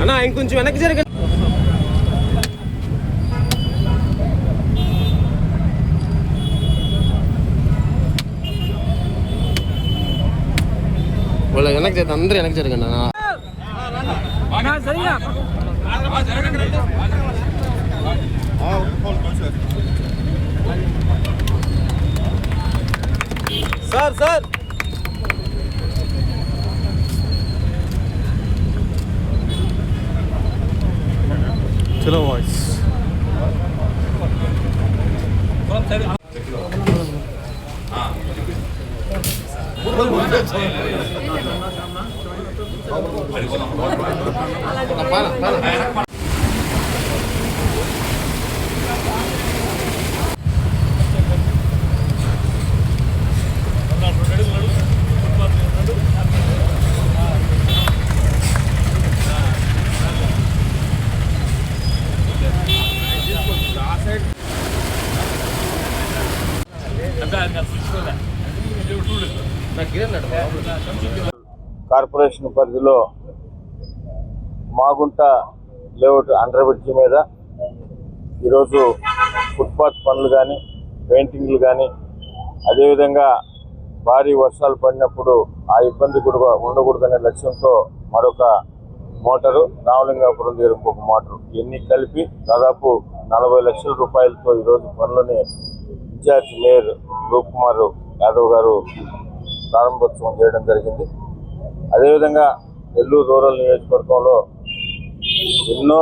అన్నా ఇంకొంచెం వెనక్కి జరగ వాళ్ళ వెనక్కి జరగదు అందరూ వెనక్కి జరగండి అన్న సార్ సార్ చలో వాయిస్ కార్పొరేషన్ పరిధిలో మాగుంట లేఅవుట్ అండర్ బ్రిడ్జి మీద ఈరోజు ఫుట్పాత్ పనులు కానీ పెయింటింగ్లు కానీ అదేవిధంగా భారీ వర్షాలు పడినప్పుడు ఆ ఇబ్బంది కూడా ఉండకూడదనే లక్ష్యంతో మరొక మోటారు రామలింగాపురం దగ్గర ఇంకొక మోటారు. ఇవన్నీ కలిపి దాదాపు నలభై లక్షల రూపాయలతో ఈరోజు పనులని in charge mayor Roop Kumar Yadav గారు ప్రారంభోత్సవం చేయడం జరిగింది. అదేవిధంగా నెల్లూరు రూరల్ నియోజకవర్గంలో ఎన్నో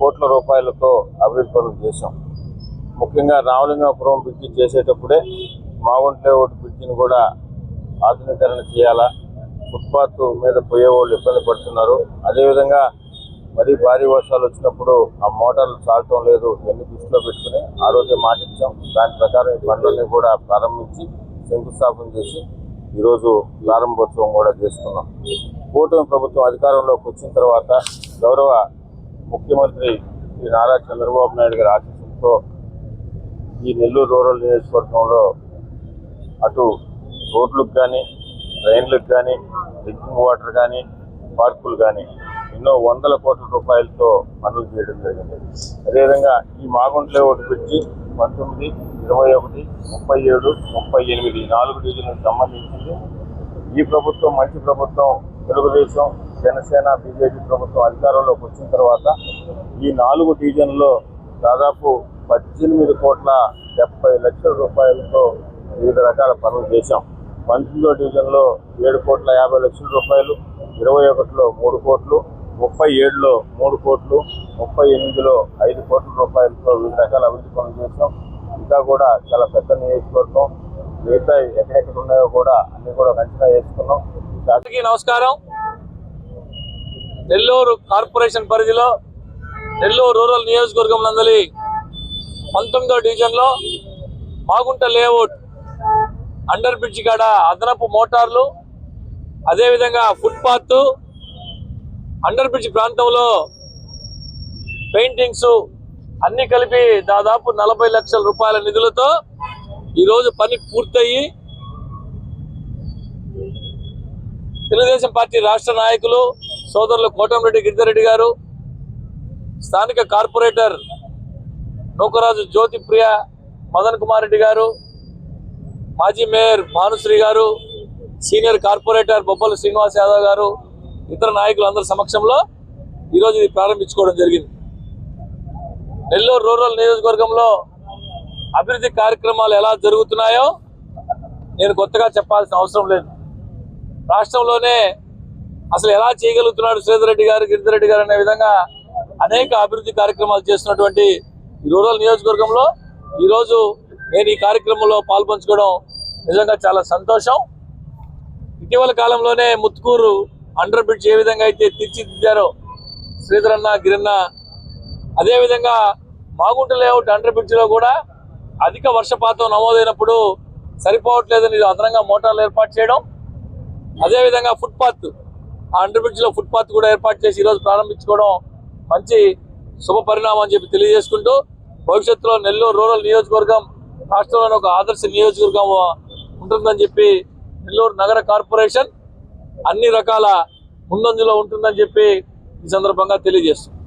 కోట్ల రూపాయలతో అభివృద్ధి పనులు చేశాం. ముఖ్యంగా రామలింగాపురం బ్రిడ్జి చేసేటప్పుడే మావంట్ లేఅవుట్ బ్రిడ్జిని కూడా ఆధునీకరణ చేయాలా ఫుట్పాత్ మీద పోయే వాళ్ళు ఇబ్బంది పడుతున్నారు. అదేవిధంగా మరీ భారీ వర్షాలు వచ్చినప్పుడు ఆ మోటార్లు చాలటం లేదు ఎన్ని దృష్టిలో పెట్టుకుని ఆ రోజే మాటించాం దాని ప్రకారం ఈ పనులన్నీ కూడా ప్రారంభించి శంకుస్థాపన చేసి ఈరోజు ప్రారంభోత్సవం కూడా చేసుకున్నాం. కూటమి ప్రభుత్వం అధికారంలోకి వచ్చిన తర్వాత గౌరవ ముఖ్యమంత్రి శ్రీ నారా చంద్రబాబు నాయుడు గారి ఆశీస్సులతో ఈ నెల్లూరు రూరల్ నియోజకవర్గంలో అటు రోడ్లకు కానీ ట్రైన్లకు కానీ డ్రింకింగ్ వాటర్ కానీ పార్కులు కానీ ఎన్నో వందల కోట్ల రూపాయలతో పనులు చేయడం జరిగింది. అదేవిధంగా ఈ మాగుంట్లో ఒకటి వచ్చి పంతొమ్మిది ఇరవై ఒకటి ముప్పై ఏడు ముప్పై ఎనిమిది నాలుగు డివిజన్లకు సంబంధించింది. ఈ ప్రభుత్వం మంచి ప్రభుత్వం తెలుగుదేశం జనసేన బీజేపీ ప్రభుత్వం అధికారంలోకి వచ్చిన తర్వాత ఈ నాలుగు డివిజన్లో దాదాపు పద్దెనిమిది కోట్ల డెబ్బై లక్షల రూపాయలతో వివిధ రకాల పనులు చేశాం. పంతొమ్మిదో డివిజన్లో ఏడు కోట్ల యాభై లక్షల రూపాయలు ఇరవై ఒకటిలో మూడు కోట్లు ముప్పై ఏడులో మూడు కోట్లు ముప్పై ఎనిమిదిలో ఐదు కోట్ల రూపాయలతో వివిధ రకాల అభివృద్ధి పనులు చేశాం. ఇంకా కూడా చాలా పెద్ద నియోజకవర్గం మిగతా ఎక్కడెక్కడ ఉన్నాయో కూడా అన్ని కూడా అంచనా వేసుకున్నాం. నమస్కారం. నెల్లూరు కార్పొరేషన్ పరిధిలో నెల్లూరు రూరల్ నియోజకవర్గం నందలి పంతొమ్మిదో డివిజన్లో మాగుంట లేఅవుట్ అండర్ బ్రిడ్జ్ కాడ అదనపు మోటార్లు అదేవిధంగా ఫుట్పాత్ అండర్ బ్రిడ్జ్ ప్రాంతంలో పెయింటింగ్స్ అన్ని కలిపి దాదాపు నలభై లక్షల రూపాయల నిధులతో ఈరోజు పని పూర్తయి. తెలుగుదేశం పార్టీ రాష్ట్ర నాయకులు సోదరులు కోటంరెడ్డి గిరిధరెడ్డి గారు స్థానిక కార్పొరేటర్ నూకరాజు జ్యోతిప్రియ మదన్ కుమార్ రెడ్డి గారు మాజీ మేయర్ భానుశ్రీ గారు సీనియర్ కార్పొరేటర్ బొబ్బల శ్రీనివాస్ యాదవ్ గారు ఇతర నాయకులు అందరి సమక్షంలో ఈరోజు ఇది ప్రారంభించుకోవడం జరిగింది. నెల్లూరు రూరల్ నియోజకవర్గంలో అభివృద్ధి కార్యక్రమాలు ఎలా జరుగుతున్నాయో నేను కొత్తగా చెప్పాల్సిన అవసరం లేదు. రాష్ట్రంలోనే అసలు ఎలా చేయగలుగుతున్నాడు శ్రీధర్ రెడ్డి గారు గిరిధర్ రెడ్డి గారు అనే విధంగా అనేక అభివృద్ధి కార్యక్రమాలు చేస్తున్నటువంటి రూరల్ నియోజకవర్గంలో ఈరోజు నేను ఈ కార్యక్రమంలో పాల్పంచుకోవడం నిజంగా చాలా సంతోషం. ఇటీవల కాలంలోనే ముత్తుకూరు అండర్ బ్రిడ్జ్ ఏ విధంగా అయితే తీర్చిదిద్దారో శ్రీధరన్న అన్న గిరన్న అదేవిధంగా మాగుంట లేఅవుట్ అండర్ బ్రిడ్జ్లో కూడా అధిక వర్షపాతం నమోదైనప్పుడు సరిపోవట్లేదని అదనంగా మోటార్లు ఏర్పాటు చేయడం అదేవిధంగా ఫుట్పాత్ ఆ అండర్ బ్రిడ్జ్లో ఫుట్పాత్ కూడా ఏర్పాటు చేసి ఈరోజు ప్రారంభించుకోవడం మంచి శుభ పరిణామం అని చెప్పి తెలియజేసుకుంటూ భవిష్యత్తులో నెల్లూరు రూరల్ నియోజకవర్గం రాష్ట్రంలోని ఒక ఆదర్శ నియోజకవర్గం ఉంటుందని చెప్పి నెల్లూరు నగర కార్పొరేషన్ అన్ని రకాల ముందంజలో ఉంటుందని చెప్పి ఈ సందర్భంగా తెలియజేస్తుంది.